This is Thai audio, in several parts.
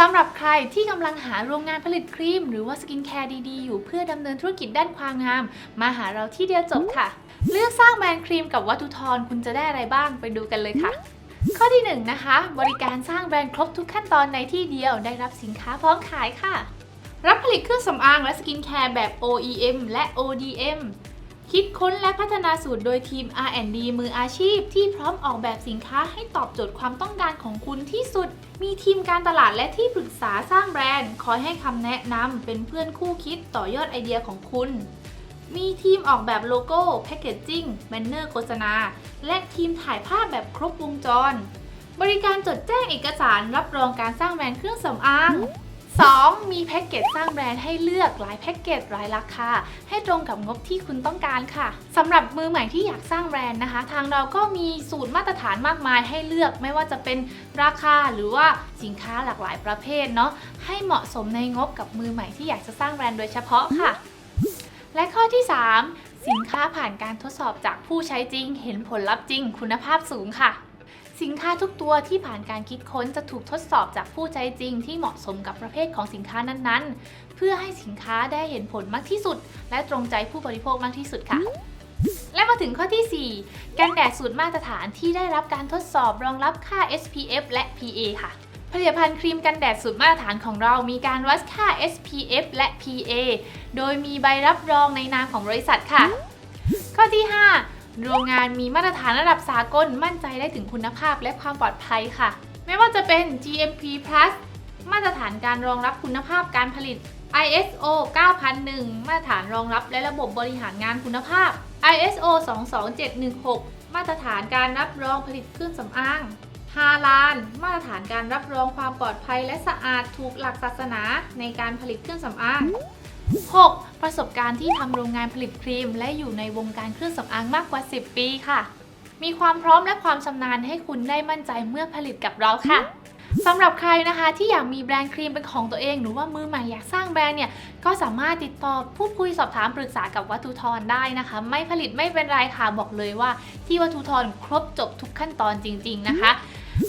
สำหรับใครที่กำลังหาโรงงานผลิตครีม หรือว่าสกินแคร์ดี ๆ อยู่เพื่อดำเนินธุรกิจด้านความงาม มาหาเราที่เดียวจบค่ะ เลือกสร้างแบรนด์ครีมกับวัตถุทรคุณจะได้อะไรบ้างไปดูกันเลยค่ะ ข้อที่1นะคะ บริการสร้างแบรนด์ครบทุกขั้นตอนในที่เดียวได้รับสินค้าพร้อมขายค่ะ รับผลิตเครื่องสำอางและสกินแคร์แบบ OEM และ ODM คิดค้นและพัฒนาสูตรโดยทีม R&D มืออาชีพ ที่พร้อมออกแบบสินค้าให้ตอบโจทย์ความต้องการของคุณที่สุด มีทีมการตลาดและที่ปรึกษาสร้างแบรนด์ คอยให้คำแนะนำเป็นเพื่อนคู่คิดต่อยอดไอเดียของคุณ มีทีมออกแบบโลโก้ แพคเกจจิ้ง แบนเนอร์โฆษณา และทีมถ่ายภาพแบบครบวงจร บริการจดแจ้งเอกสารรับรองการสร้างแบรนด์เครื่องสำอาง 2. มีแพ็กเกจสร้างแบรนด์ให้เลือกหลายแพ็กเกจหลายราคาให้ตรงกับงบที่คุณต้องการค่ะสำหรับมือใหม่ที่อยากสร้างแบรนด์นะคะ ทางเราก็มีสูตรมาตรฐานมากมายให้เลือก ไม่ว่าจะเป็นราคาหรือว่าสินค้าหลากหลายประเภทเนาะให้เหมาะสมในงบกับมือใหม่ที่อยากจะสร้างแบรนด์โดยเฉพาะค่ะ และข้อที่ 3 สินค้าผ่านการทดสอบจากผู้ใช้จริง เห็นผลลัพธ์จริง คุณภาพสูงค่ะ สินค้าทุกตัวที่ผ่านการคิดค้นจะถูกทดสอบจากผู้ใช้จริงที่เหมาะสมกับประเภทของสินค้านั้นๆ เพื่อให้สินค้าได้เห็นผลมากที่สุด และตรงใจผู้บริโภคมากที่สุดค่ะ และมาถึงข้อที่ 4 กันแดดสูตรมาตรฐานที่ได้รับการทดสอบรองรับค่า SPF และ PA ค่ะผลิตภัณฑ์ครีมกันแดดสูตรมาตรฐานของเรามีการวัดค่า SPF และ PA โดยมีใบรับรองในนามของบริษัทค่ะ ข้อที่ 5 โรงงานมีมาตรฐานระดับสากลมั่นใจได้ถึงคุณภาพและความปลอดภัยค่ะ ไม่ว่าจะเป็น GMP Plus มาตรฐานการรองรับคุณภาพการผลิต ISO 9001 มาตรฐานรองรับและระบบบริหารงานคุณภาพ ISO 22716 มาตรฐานการรับรองผลิตเครื่องสำอางฮาลานมาตรฐานการรับรองความปลอดภัยและสะอาดถูกหลักศาสนาในการผลิตเครื่องสำอาง 6. ประสบการณ์ที่ทำโรงงานผลิตครีม และอยู่ในวงการเครื่องสำอางมากกว่า 10 ปีค่ะ มีความพร้อมและความชำนาญให้คุณได้มั่นใจเมื่อผลิตกับเราค่ะสำหรับใครนะคะที่อยากมีแบรนด์ครีมเป็นของตัวเองหรือว่ามือใหม่อยากสร้างแบรนด์เนี่ยก็สามารถติดต่อพูดคุยสอบถามปรึกษากับวัตถุทรได้นะคะ ไม่ผลิตไม่เป็นไรค่ะบอกเลยว่า ที่วัตถุทรครบจบทุกขั้นตอนจริง ๆนะคะ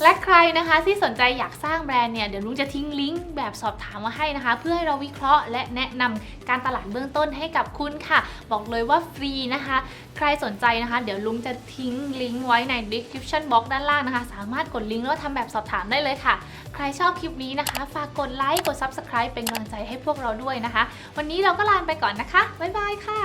และใครนะคะที่สนใจอยากสร้างแบรนด์เนี่ยเดี๋ยวลุงจะทิ้งลิงก์แบบสอบถามมาให้นะคะ เพื่อให้เราวิเคราะห์และแนะนำการตลาดเบื้องต้นให้กับคุณค่ะ บอกเลยว่าฟรีนะคะ ใครสนใจนะคะ เดี๋ยวลุงจะทิ้งลิงก์ไว้ใน description box ด้านล่างนะคะ สามารถกดลิงก์แล้วทำแบบสอบถามได้เลยค่ะ ใครชอบคลิปนี้นะคะ ฝากกดไลค์กด subscribe เป็นกำลังใจให้พวกเราด้วยนะคะ วันนี้เราก็ลาไปก่อนนะคะบ๊ายบายค่ะ